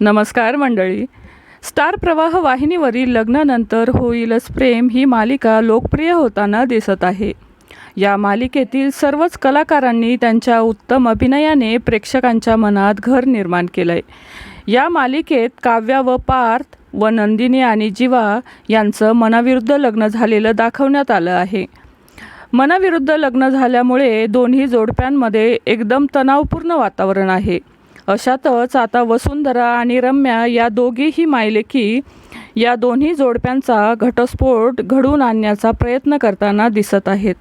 नमस्कार मंडळी. स्टार प्रवाह वाहिनीवरील लग्नानंतर होईलच प्रेम ही मालिका लोकप्रिय होताना दिसत आहे. या मालिकेतील सर्वच कलाकारांनी त्यांच्या उत्तम अभिनयाने प्रेक्षकांच्या मनात घर निर्माण केलं आहे या मालिकेत काव्या व पार्थ व नंदिनी आणि जीवा यांचं मनाविरुद्ध लग्न झालेलं दाखवण्यात आलं आहे. मनाविरुद्ध लग्न झाल्यामुळे दोन्ही जोडप्यांमध्ये एकदम तणावपूर्ण वातावरण आहे. अशातच आता वसुंधरा आणि रम्या या दोघीही मायलेकी या दोन्ही जोडप्यांचा घटस्फोट घडवून आणण्याचा प्रयत्न करताना दिसत आहेत.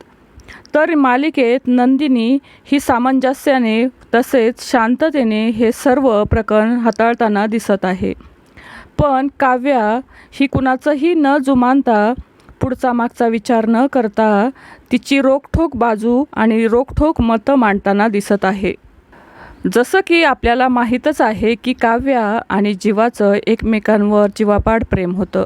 तर मालिकेत नंदिनी ही सामंजस्याने तसेच शांततेने हे सर्व प्रकरण हाताळताना दिसत आहे. पण काव्या ही कुणाचंही न जुमानता पुढचा मागचा विचार न करता तिची रोखठोक बाजू आणि रोखठोक मतं मांडताना दिसत आहे. जसं की आपल्याला माहीतच आहे की काव्या आणि जीवाचं एकमेकांवर जीवापाड प्रेम होतं.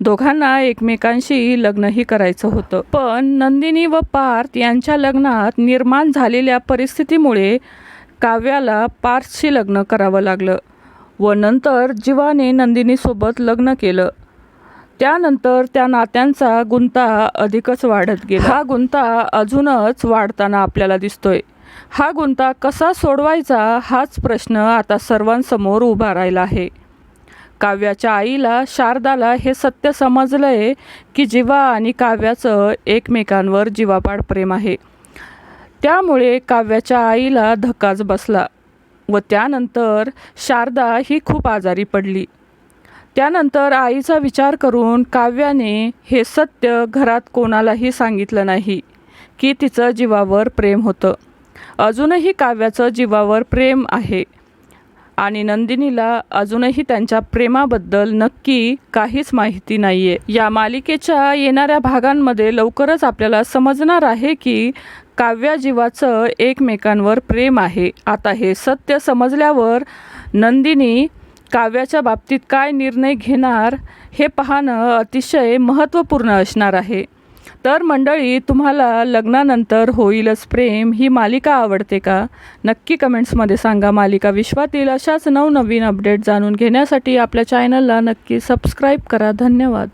दोघांना एकमेकांशी लग्नही करायचं होतं. पण नंदिनी व पार्थ यांच्या लग्नात निर्माण झालेल्या परिस्थितीमुळे काव्याला पार्थशी लग्न करावं लागलं व नंतर जीवाने नंदिनीसोबत लग्न केलं. त्यानंतर त्या नात्यांचा गुंता अधिकच वाढत गेला. हा गुंता अजूनच वाढताना आपल्याला दिसतोय. हा गुंता कसा सोडवायचा हाच प्रश्न आता सर्वांसमोर उभा राहिला आहे. काव्याच्या आईला शारदाला हे सत्य समजलं आहे की जीवा आणि काव्याचं एकमेकांवर जीवापाड प्रेम आहे. त्यामुळे काव्याच्या आईला धक्काच बसला व त्यानंतर शारदा ही खूप आजारी पडली. त्यानंतर आईचा विचार करून काव्याने हे सत्य घरात कोणालाही सांगितलं नाही की तिचं जीवावर प्रेम होतं. अजूनही काव्याचं जीवावर प्रेम आहे. आणि नंदिनीला अजूनही त्यांच्या प्रेमाबद्दल नक्की काहीच माहिती नाही आहे या मालिकेच्या येणाऱ्या भागांमध्ये लवकरच आपल्याला समजणार आहे की काव्या जीवाचं एकमेकांवर प्रेम आहे. आता हे सत्य समजल्यावर नंदिनी काव्याच्या बाबतीत काय निर्णय घेणार हे पाहणं अतिशय महत्त्वपूर्ण असणार आहे. तर मंडळी तुम्हाला लग्नानंतर होईलच प्रेम. ही मालिका आवडते का? नक्की कमेंट्समध्ये सांगा. मालिका विश्वातील अशाच नवनवीन अपडेट जाणून घेण्यासाठी आपल्या चॅनलला नक्की सबस्क्राईब करा. धन्यवाद.